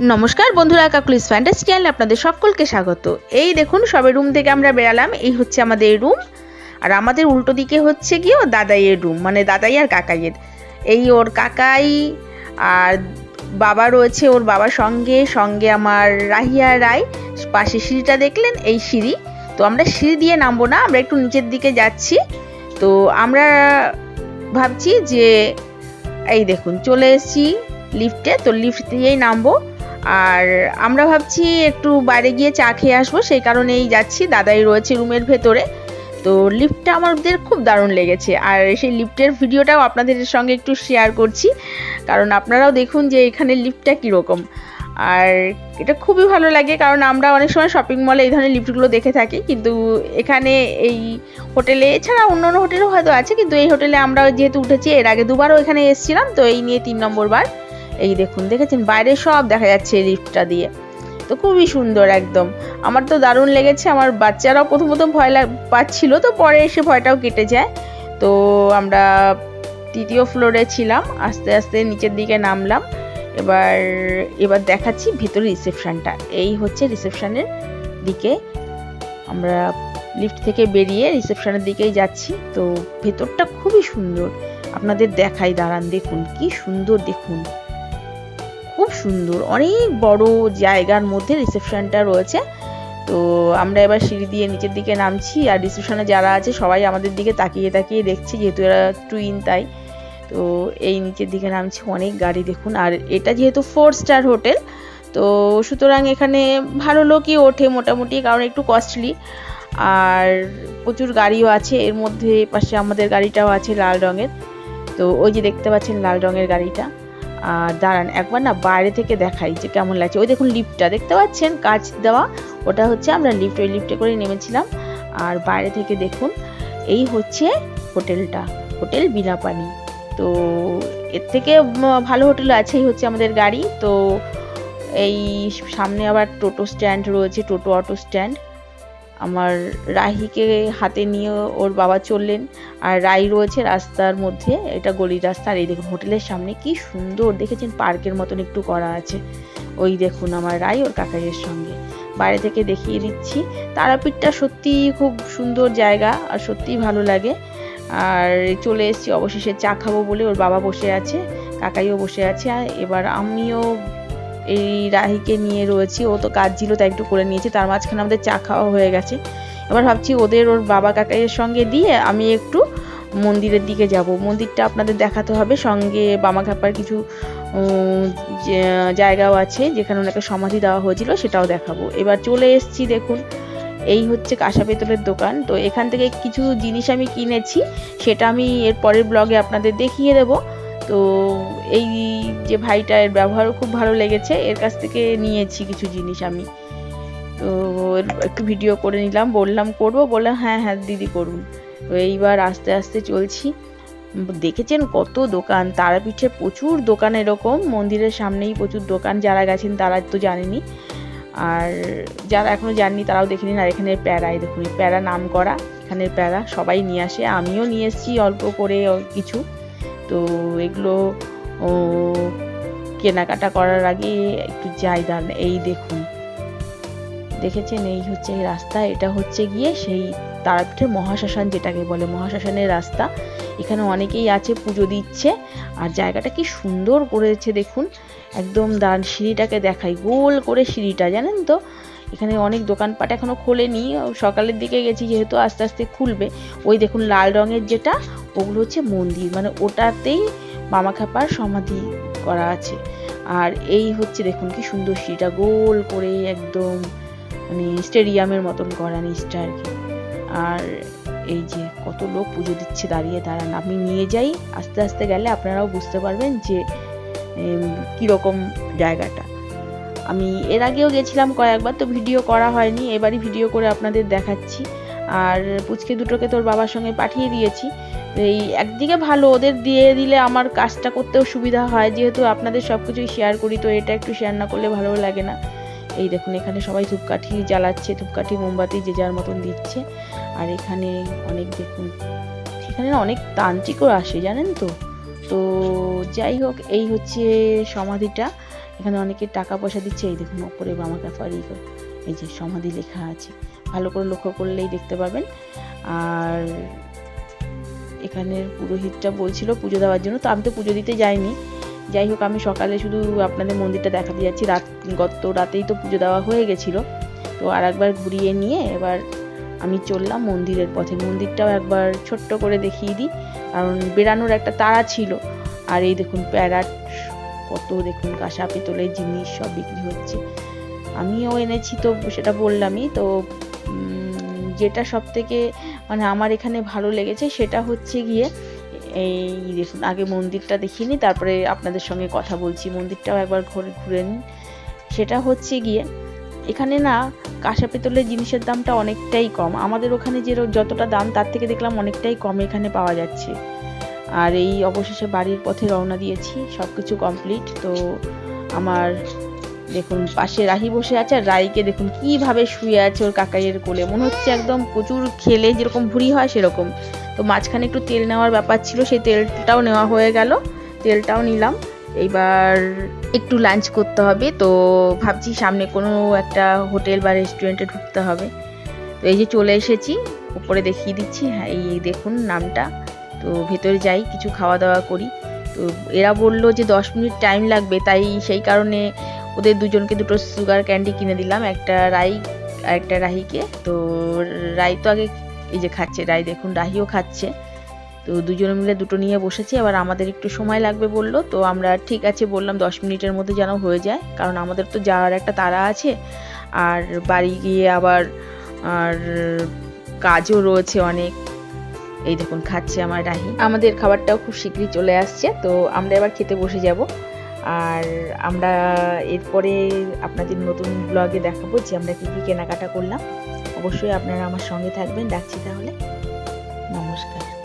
নমস্কার বন্ধুরা, Kokkalis fantasy চ্যানেলে আপনাদের সকলকে স্বাগত। এই দেখুন, সবে রুম থেকে আমরা বেরালাম, এই হচ্ছে আমাদের রুম। আর আমাদের উল্টো দিকে হচ্ছে ও দাদাইয়ের রুম মানে দাদাই আর কাকাইয়ের। এই ওর কাকাই আর বাবা রয়েছে ওর বাবার সঙ্গে সঙ্গে আমার রাহিয়া রায়। পাশে সিঁড়িটা দেখলেন, এই সিঁড়ি। তো আমরা সিঁড়ি দিয়ে নামবো না, আমরা একটু নিচের দিকে যাচ্ছি। তো আমরা ভাবছি যে, এই দেখুন, চলে এসেছি লিফটে, তো লিফট দিয়েই নামবো। আর আমরা ভাবছি একটু বাইরে গিয়ে চা খেয়ে আসব, সেই কারণেই যাচ্ছি। দাদাই রয়েছে রুমের ভেতরে। তো লিফটটা আমাদের খুব দারুণ লেগেছে। আর সেই লিফটের ভিডিওটাও আপনাদের সঙ্গে একটু শেয়ার করছি। কারণ আপনারাও দেখুন যে এখানে লিফটটা কীরকম। আর এটা খুবই ভালো লাগে, কারণ আমরা অনেক সময় শপিং মলে এই ধরনের লিফটগুলো দেখে থাকি। কিন্তু এখানে এই হোটেলে, এছাড়া অন্য অন্য হোটেলও হয়তো আছে, কিন্তু এই হোটেলে আমরা যেহেতু উঠেছি, এর আগে দুবারও এখানে এসেছিলাম, তো এই নিয়ে তিন নম্বর বার এই দেখুন, দেখেছেন? বাইরে সব দেখা যাচ্ছে এই লিফটটা দিয়ে। তো খুবই সুন্দর একদম। আমার তো দারুণ লেগেছে, আমার বাচ্চারাও প্রথম প্রথম ভয় লাগ পাচ্ছিল, তো পরে এসে ভয়টাও কেটে যায়। তো আমরা তৃতীয় ফ্লোরে ছিলাম, আস্তে আস্তে নিচের দিকে নামলাম। এবার এবার দেখাচ্ছি ভেতরে রিসেপশানটা। এই হচ্ছে রিসেপশনের দিকে। আমরা লিফট থেকে বেরিয়ে রিসেপশনের দিকেই যাচ্ছি। তো ভেতরটা খুবই সুন্দর। আপনাদের দেখাই, দাঁড়ান দেখুন, কি সুন্দর দেখুন। খুব সুন্দর, অনেক বড় জায়গার মধ্যে রিসেপশনটা রয়েছে। তো আমরা এবার সিঁড়ি দিয়ে নিচের দিকে নামছি আর রিসেপশনে যারা আছে সবাই আমাদের দিকে তাকিয়ে তাকিয়ে দেখছে, যেহেতু এরা টুইন তাই। তো এই নিচের দিকে নামছি, অনেক গাড়ি দেখুন। আর এটা যেহেতু ফোর স্টার হোটেল তো সুতরাং এখানে ভালো লোকই ওঠে মোটামুটি, কারণ একটু কস্টলি আর প্রচুর গাড়িও আছে, এর মধ্যে পাশে আমাদের গাড়িটাও আছে লাল রঙের। তো ওই যে দেখতে পাচ্ছেন লাল রঙের গাড়িটা। আর দাঁড়ান, একবার না বাইরে থেকে দেখাই যে কেমন লাগছে। ওই দেখুন লিফটটা দেখতে পাচ্ছেন? কাজ দেওয়া, ওটা হচ্ছে আমরা লিফট ওই লিফটে করে নেমেছিলাম। আর বাইরে থেকে দেখুন, এই হচ্ছে হোটেলটা, হোটেল বিনাপানি তো এর থেকে ভালো হোটেল আছেই হচ্ছে আমাদের গাড়ি। তো এই সামনে আবার টোটো স্ট্যান্ড রয়েছে, টোটো অটো স্ট্যান্ড। আমার রাহিকে হাতে নিয়ে ওর বাবা চললেন, আর রাই রয়েছে রাস্তার মধ্যে, এটা গলির রাস্তা, আর এই দেখুন হোটেলের সামনে কি সুন্দর, দেখেছেন পার্কের মতন একটু করা আছে। ওই দেখুন আমার রাই ওর কাকাইয়ের সঙ্গে। বাইরে থেকে দেখিয়ে দিচ্ছি, তারাপীঠটা সত্যি খুব সুন্দর জায়গা, আর সত্যিই ভালো লাগে। আর চলে এসেছি, অবশেষে চা খাব বলে ওর বাবা বসে আছে, কাকাইও বসে আছে, আর এবার আমিও এই রাহিকে নিয়ে রয়েছি। ও তো কাজ ছিল তাই একটু করে নিয়েছি। তার মাঝখানে আমাদের চা খাওয়া হয়ে গেছে। এবার ভাবছি ওদের ওর বাবা কাকাইয়ের সঙ্গে দিয়ে আমি একটু মন্দিরের দিকে যাব। মন্দিরটা আপনাদের দেখাতে হবে। সঙ্গে বামাঘাপার কিছু জায়গাও আছে, যেখানে ওনাকে সমাধি দেওয়া হয়েছিল, সেটাও দেখাবো। এবার চলে এসছি, দেখুন, এই হচ্ছে কাঁসা পেতলের দোকান। তো এখান থেকে কিছু জিনিস আমি কিনেছি, সেটা আমি এর পরের ব্লগে আপনাদের দেখিয়ে দেব। তো এই যে ভাইটা এর ব্যবহারও খুব ভালো লেগেছে, এর কাছ থেকে নিয়েছি কিছু জিনিস আমি। তো একটু ভিডিও করে নিলাম, বললাম করব, বললাম হ্যাঁ হ্যাঁ দিদি করুন। তো এইবার আস্তে আস্তে চলছি। দেখেছেন কত দোকান, তারাপীঠে প্রচুর দোকান এরকম, মন্দিরের সামনেই প্রচুর দোকান, যারা গেছেন তারা তো জানেনি আর যারা এখনও জাননি তারাও দেখে নিন, আর এখানে প্যারাই দেখুন প্যারা নাম করা এখানের প্যারা সবাই নিয়ে আসে, আমিও নিয়ে এসেছি অল্প করে কিছু। তো এগুলো কেনাকাটা করার আগে একটু যাই দাঁড়ান এই দেখুন। দেখেছেন? এই হচ্ছে এই রাস্তা, এটা হচ্ছে গিয়ে সেই তারাপীঠের মহাশ্মশান যেটাকে বলে, মহাশ্মশানের রাস্তা। এখানে অনেকেই আছে, পুজো দিচ্ছে। আর জায়গাটা কি সুন্দর করেছে, দেখুন। একদম দান সিঁড়িটাকে দেখাই গোল করে সিঁড়িটা, জানেন তো? এখানে অনেক দোকানপাট এখনও খোলেনি সকালের দিকে গেছি যেহেতু আস্তে আস্তে খুলবে। ওই দেখুন লাল রঙের যেটা, ওগুলো হচ্ছে মন্দির মানে ওটাতেই মামাখাপার সমাধি করা আছে। আর এই হচ্ছে দেখুন কি সুন্দর সিঁড়িটা, গোল করে একদম মানে স্টেডিয়ামের মতন করা নিচটা আর কি। আর এই যে কত লোক পুজো দিচ্ছে দাঁড়িয়ে দাঁড়ান, আমি নিয়ে যাই, আস্তে আস্তে গেলে আপনারাও বুঝতে পারবেন যে কীরকম জায়গাটা। আমি এর আগেও গেছিলাম কয়েকবার, তো ভিডিও করা হয়নি, এবারই ভিডিও করে আপনাদের দেখাচ্ছি। আর পুচকে দুটোকে তোর বাবার সঙ্গে পাঠিয়ে দিয়েছি। এই একদিকে ভালো, ওদের দিয়ে দিলে আমার কাজটা করতেও সুবিধা হয়, যেহেতু আপনাদের সব কিছুই শেয়ার করি, তো এটা একটু শেয়ার না করলে ভালো লাগে না। এই দেখুন, এখানে সবাই ধূপকাঠি জ্বালাচ্ছে, ধূপকাঠি মোমবাতি যে যার মতন দিচ্ছে। আর এখানে অনেক দেখুন, এখানে অনেক তান্ত্রিকও আসে, জানেন তো? তো যাই হোক, এই হচ্ছে সমাধিটা। এখানে অনেকে টাকা পয়সা দিচ্ছে, এই দেখুন ওপরে বামা ক্যাফারি এই যে সমাধি লেখা আছে। ভালো করে লক্ষ্য করলেই দেখতে পাবেন। আর এখানের পুরোহিতটা বলছিল পুজো দেওয়ার জন্য। তো আমি তো পুজো দিতে যাইনি। যাই হোক, আমি সকালে শুধু আপনাদের মন্দিরটা দেখাতে যাচ্ছি। রাত, গত রাতেই তো পুজো দেওয়া হয়ে গেছিল। তো আর একবার ঘুরিয়ে নিয়ে এবার আমি চললাম মন্দিরের পথে। মন্দিরটাও একবার ছোট্ট করে দেখিয়ে দিই। কারণ বেড়ানোর একটা তারা ছিল। আর এই দেখুন প্যারাট কত দেখুন কাঁসা, পিতলের জিনিস সব বিক্রি হচ্ছে। আমিও এনেছি তো, সেটা বললামই। তো যেটা সব থেকে মানে আমার এখানে ভালো লেগেছে সেটা হচ্ছে গিয়ে এই দেখুন, আগে মন্দিরটা দেখিনি, তারপরে আপনাদের সঙ্গে কথা বলছি। মন্দিরটাও একবার ঘুরে ঘুরে নিন। সেটা হচ্ছে গিয়ে এখানে না কাঁসা, পিতলের জিনিসের দামটা অনেকটাই কম। আমাদের ওখানে যে যতটা দাম, তার থেকে দেখলাম অনেকটাই কম এখানে পাওয়া যাচ্ছে। আর এই অবশেষে বাড়ির পথে রওনা দিয়েছি সব কিছু কমপ্লিট তো আমার দেখুন, পাশে রাহি বসে আছে আর রাইকে দেখুন, কীভাবে শুয়ে আছে ওর কাকাইয়ের কোলে। মনে হচ্ছে একদম প্রচুর খেলে যেরকম ভুড়ি হয় সেরকম। তো মাঝখানে একটু তেল নেওয়ার ব্যাপার ছিল, সেই তেলটাও নেওয়া হয়ে গেল। তেলটাও নিলাম। এইবার একটু লাঞ্চ করতে হবে। তো ভাবছি সামনে কোনো একটা হোটেল বা রেস্টুরেন্টে ঢুকতে হবে। তো এই যে চলে এসেছি, উপরে দেখিয়ে দিচ্ছি। হ্যাঁ এই দেখুন নামটা। তো ভেতরে যাই, কিছু খাওয়া দাওয়া করি। তো এরা বলল যে দশ মিনিট টাইম লাগবে, তাই সেই কারণে ওদের দুজনকে দুটো সুগার ক্যান্ডি কিনে দিলাম, একটা রাই আর একটা রাহিকে। তো রাই তো আগে এই যে খাচ্ছে, রাই দেখুন, রাহিও খাচ্ছে। তো দুজনে মিলে দুটো নিয়ে বসেছি আবার আমাদের একটু সময় লাগবে বলল। তো আমরা ঠিক আছে বললাম দশ মিনিটের মধ্যে যেন হয়ে যায়, কারণ আমাদের তো যাওয়ার একটা তাড়া আছে। আর বাড়ি গিয়ে আবার, আর কাজও রয়েছে অনেক। এই দেখুন, খাচ্ছে আমার রাহি। আমাদের খাবারটাও খুব শীঘ্রই চলে আসছে, তো আমরা এবার খেতে বসে যাব। আর আমরা এরপরে আপনাদের নতুন ব্লগে দেখাবো যে আমরা কী কী কেনাকাটা করলাম। অবশ্যই আপনারা আমার সঙ্গে থাকবেন। ডাকছি তাহলে। নমস্কার।